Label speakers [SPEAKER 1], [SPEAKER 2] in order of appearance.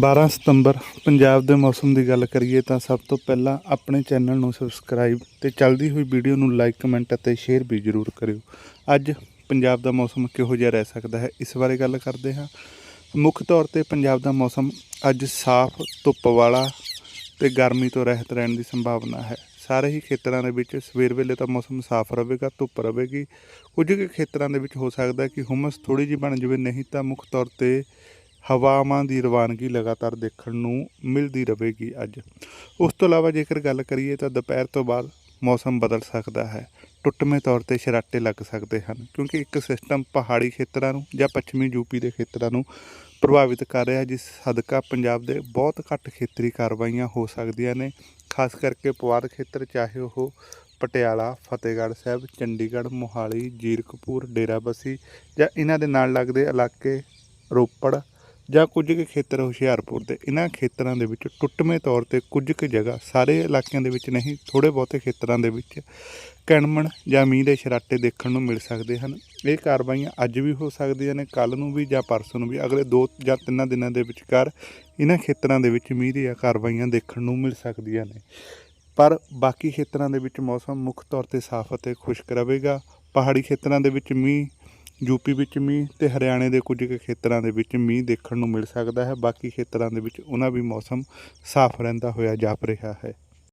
[SPEAKER 1] 12 ਸਤੰਬਰ, ਪੰਜਾਬ ਦੇ ਮੌਸਮ ਦੀ ਗੱਲ ਕਰੀਏ ਤਾਂ ਸਭ ਤੋਂ ਪਹਿਲਾਂ ਆਪਣੇ ਚੈਨਲ ਨੂੰ ਸਬਸਕ੍ਰਾਈਬ ਤੇ ਚੱਲਦੀ ਹੋਈ ਵੀਡੀਓ ਨੂੰ ਲਾਈਕ, ਕਮੈਂਟ ਅਤੇ ਸ਼ੇਅਰ ਵੀ ਜ਼ਰੂਰ ਕਰਿਓ। ਅੱਜ ਪੰਜਾਬ ਦਾ ਮੌਸਮ ਕਿਹੋ ਜਿਹਾ ਰਹਿ ਸਕਦਾ ਹੈ? ਇਸ ਬਾਰੇ ਗੱਲ ਕਰਦੇ ਹਾਂ। ਮੁੱਖ ਤੌਰ ਤੇ ਪੰਜਾਬ ਦਾ ਮੌਸਮ ਅੱਜ ਸਾਫ਼, ਧੁੱਪ ਵਾਲਾ ਤੇ ਗਰਮੀ ਤੋਂ ਰਹਿਤ ਰਹਿਣ ਦੀ ਸੰਭਾਵਨਾ ਹੈ। ਸਾਰੇ ਹੀ ਖੇਤਰਾਂ ਦੇ ਵਿੱਚ ਸਵੇਰ ਵੇਲੇ ਤਾਂ ਮੌਸਮ ਸਾਫ਼ ਰਹੇਗਾ, ਧੁੱਪ ਰਹੇਗੀ। ਕੁਝ ਕੁ ਖੇਤਰਾਂ ਦੇ ਵਿੱਚ ਹੋ ਸਕਦਾ ਕਿ ਹੁਮਸ ਥੋੜੀ ਜਿਹੀ ਬਣ ਜਾਵੇ, ਨਹੀਂ ਤਾਂ ਮੁੱਖ ਤੌਰ ਤੇ ਹਵਾਵਾਂ ਦੀ ਰਵਾਨਗੀ ਲਗਾਤਾਰ ਦੇਖਣ ਨੂੰ ਮਿਲਦੀ ਰਹੇਗੀ ਅੱਜ। ਉਸ ਤੋਂ ਇਲਾਵਾ ਜੇਕਰ ਗੱਲ ਕਰੀਏ ਤਾਂ ਦੁਪਹਿਰ ਤੋਂ ਬਾਅਦ ਮੌਸਮ ਬਦਲ ਸਕਦਾ ਹੈ। ਟੁੱਟਵੇਂ ਤੌਰ ਤੇ ਸ਼ਰਾਟੇ ਲੱਗ ਸਕਦੇ ਹਨ, ਕਿਉਂਕਿ ਇੱਕ ਸਿਸਟਮ ਪਹਾੜੀ ਖੇਤਰਾਂ ਨੂੰ ਜਾਂ ਪੱਛਮੀ ਯੂਪੀ ਦੇ ਖੇਤਰਾਂ ਨੂੰ ਪ੍ਰਭਾਵਿਤ ਕਰ ਰਿਹਾ ਜਿਸ ਸਦਕਾ ਪੰਜਾਬ ਦੇ ਬਹੁਤ ਘੱਟ ਖੇਤਰੀ ਕਾਰਵਾਈਆਂ ਹੋ ਸਕਦੀਆਂ ਨੇ। ਖਾਸ ਕਰਕੇ ਪੁਆਧ ਖੇਤਰ, ਚਾਹੇ ਉਹ ਪਟਿਆਲਾ, ਫਤਿਹਗੜ੍ਹ ਸਾਹਿਬ, ਚੰਡੀਗੜ੍ਹ, ਮੋਹਾਲੀ, ਜੀਰਕਪੁਰ, ਡੇਰਾਬੱਸੀ ਜਾਂ ਇਹਨਾਂ ਦੇ ਨਾਲ ਲੱਗਦੇ ਇਲਾਕੇ ਰੋਪੜ ਜਾਂ ਕੁਝ ਕੁ ਖੇਤਰ ਹੁਸ਼ਿਆਰਪੁਰ ਦੇ, ਇਹਨਾਂ ਖੇਤਰਾਂ ਦੇ ਵਿੱਚ ਟੁੱਟਵੇਂ ਤੌਰ ਤੇ ਕੁਝ ਕੁ ਜਗ੍ਹਾ ਸਾਰੇ ਇਲਾਕਿਆਂ ਦੇ ਵਿੱਚ ਨਹੀਂ ਥੋੜੇ ਬਹੁਤੇ ਖੇਤਰਾਂ ਦੇ ਵਿੱਚ ਕਣਮਣ ਜਾਂ ਮੀਂਹ ਦੇ ਛਰਾਟੇ ਦੇਖਣ ਨੂੰ ਮਿਲ ਸਕਦੇ ਹਨ। ਇਹ ਕਾਰਵਾਈਆਂ ਅੱਜ ਵੀ ਹੋ ਸਕਦੀਆਂ ਨੇ ਕੱਲ ਨੂੰ ਵੀ ਜਾਂ ਪਰਸੋਂ ਨੂੰ ਵੀ, ਅਗਲੇ 2 ਜਾਂ 3 ਦਿਨਾਂ ਦੇ ਵਿਚਕਾਰ ਇਹਨਾਂ ਖੇਤਰਾਂ ਦੇ ਵਿੱਚ ਮੀਂਹ ਦੀਆਂ ਕਾਰਵਾਈਆਂ ਦੇਖਣ ਨੂੰ ਮਿਲ ਸਕਦੀਆਂ ਨੇ। ਪਰ ਬਾਕੀ ਖੇਤਰਾਂ ਦੇ ਵਿੱਚ ਮੌਸਮ ਮੁੱਖ ਤੌਰ ਤੇ ਸਾਫ਼ ਅਤੇ ਖੁਸ਼ਕ ਰਹੇਗਾ। ਪਹਾੜੀ ਖੇਤਰਾਂ ਦੇ ਵਿੱਚ ਮੀਂਹ ਯੂਪੀ ਵਿੱਚ ਮੀਂਹ ਤੇ ਹਰਿਆਣੇ ਦੇ ਕੁਝ ਕੁ ਖੇਤਰਾਂ ਦੇ ਵਿੱਚ ਮੀਂਹ ਦੇਖਣ ਨੂੰ ਮਿਲ ਸਕਦਾ ਹੈ। ਬਾਕੀ ਖੇਤਰਾਂ ਦੇ ਵਿੱਚ ਉਹਨਾਂ ਵੀ ਮੌਸਮ ਸਾਫ਼ ਰਹਿੰਦਾ ਹੋਇਆ ਜਾਪ ਰਿਹਾ ਹੈ।